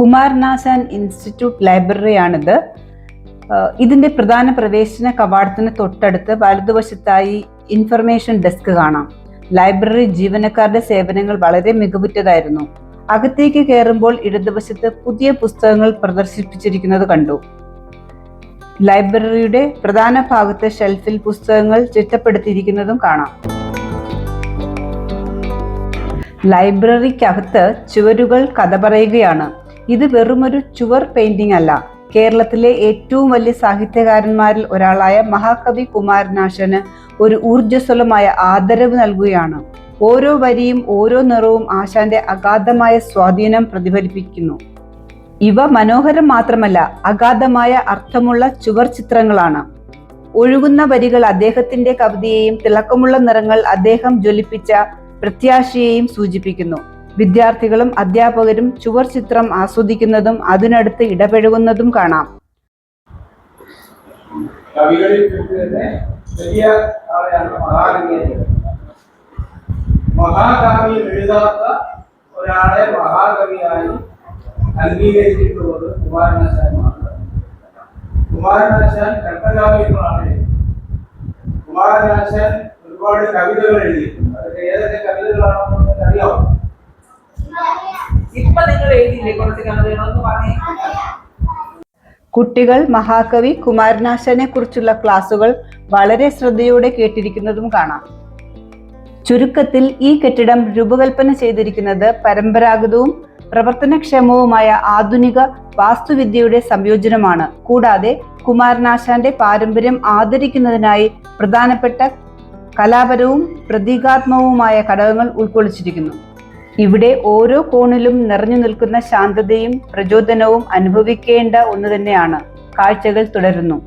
Kumaranasan institute ലൈബ്രറിയാണിത്. ഇതിന്റെ പ്രധാന പ്രവേശന കവാടത്തിന് തൊട്ടടുത്ത് വലതുവശത്തായി ഇൻഫർമേഷൻ ഡെസ്ക് കാണാം. ലൈബ്രറി ജീവനക്കാരുടെ സേവനങ്ങൾ വളരെ മികവുറ്റതായിരുന്നു. അകത്തേക്ക് കയറുമ്പോൾ ഇടതുവശത്ത് പുതിയ പുസ്തകങ്ങൾ പ്രദർശിപ്പിച്ചിരിക്കുന്നത് കണ്ടു. ലൈബ്രറിയുടെ പ്രധാന ഭാഗത്ത് ഷെൽഫിൽ പുസ്തകങ്ങൾ ചിട്ടപ്പെടുത്തിയിരിക്കുന്നതും കാണാം. ലൈബ്രറിക്കകത്ത് ചുവരുകൾ കഥ പറയുകയാണ്. ഇത് വെറുമൊരു ചുവർ പെയിന്റിംഗ് അല്ല. കേരളത്തിലെ ഏറ്റവും വലിയ സാഹിത്യകാരന്മാരിൽ ഒരാളായ മഹാകവി കുമാരനാശന് ഒരു ഊർജസ്വലമായ ആദരവ് നൽകുകയാണ്. ഓരോ വരിയും ഓരോ നിറവും ആശാന്റെ അഗാധമായ സ്വാധീനം പ്രതിഫലിപ്പിക്കുന്നു. ഇവ മനോഹരം മാത്രമല്ല അഗാധമായ അർത്ഥമുള്ള ചുവർ ചിത്രങ്ങളാണ്. ഒഴുകുന്ന വരികൾ അദ്ദേഹത്തിന്റെ കവിതയെയും തിളക്കമുള്ള നിറങ്ങൾ അദ്ദേഹം ജ്വലിപ്പിച്ച പ്രത്യാശയെയും സൂചിപ്പിക്കുന്നു. വിദ്യാർത്ഥികളും അധ്യാപകരും ചുവർ ചിത്രം ആസ്വദിക്കുന്നതും അതിനടുത്ത് ഇടപഴകുന്നതും കാണാം കവികളിൽ തന്നെ വലിയ ആളെയാണ് മഹാകവി എന്ന് പറയുന്നത്. മഹാകാവ്യം എഴുതാത്ത ഒരാളെ മഹാകവിയായി അംഗീകരിച്ചിട്ടുള്ളത് കുമാരനാശാൻ മാത്രം കുമാരനാശാൻ ഘട്ടകാവ്യങ്ങളാണ് എഴുതിയത്. കുമാരനാശാൻ ഒരുപാട് കവിതകൾ എഴുതിയിട്ടുണ്ട് അതൊക്കെ ഏതൊക്കെ കവിതകളാണോ നിങ്ങൾക്ക് അറിയാമോ നിങ്ങൾ കുറച്ച് കുട്ടികൾ മഹാകവി കുമാരനാശാനെ കുറിച്ചുള്ള ക്ലാസുകൾ വളരെ ശ്രദ്ധയോടെ കേട്ടിരിക്കുന്നതും കാണാം. ചുരുക്കത്തിൽ ഈ കെട്ടിടം രൂപകൽപ്പന ചെയ്തിരിക്കുന്നത് പരമ്പരാഗതവും പ്രവർത്തനക്ഷമവുമായ ആധുനിക വാസ്തുവിദ്യയുടെ സംയോജനമാണ്. കൂടാതെ കുമാരനാശാന്റെ പാരമ്പര്യം ആദരിക്കുന്നതിനായി പ്രധാനപ്പെട്ട കലാപരവും പ്രതീകാത്മകവുമായ ഘടകങ്ങൾ ഉൾക്കൊള്ളിച്ചിരിക്കുന്നു. ഇവിടെ ഓരോ കോണിലും നിറഞ്ഞു നിൽക്കുന്ന ശാന്തതയും പ്രചോദനവും അനുഭവിക്കേണ്ട ഒന്ന് തന്നെയാണ്. കാഴ്ചകൾ തുടരുന്നു.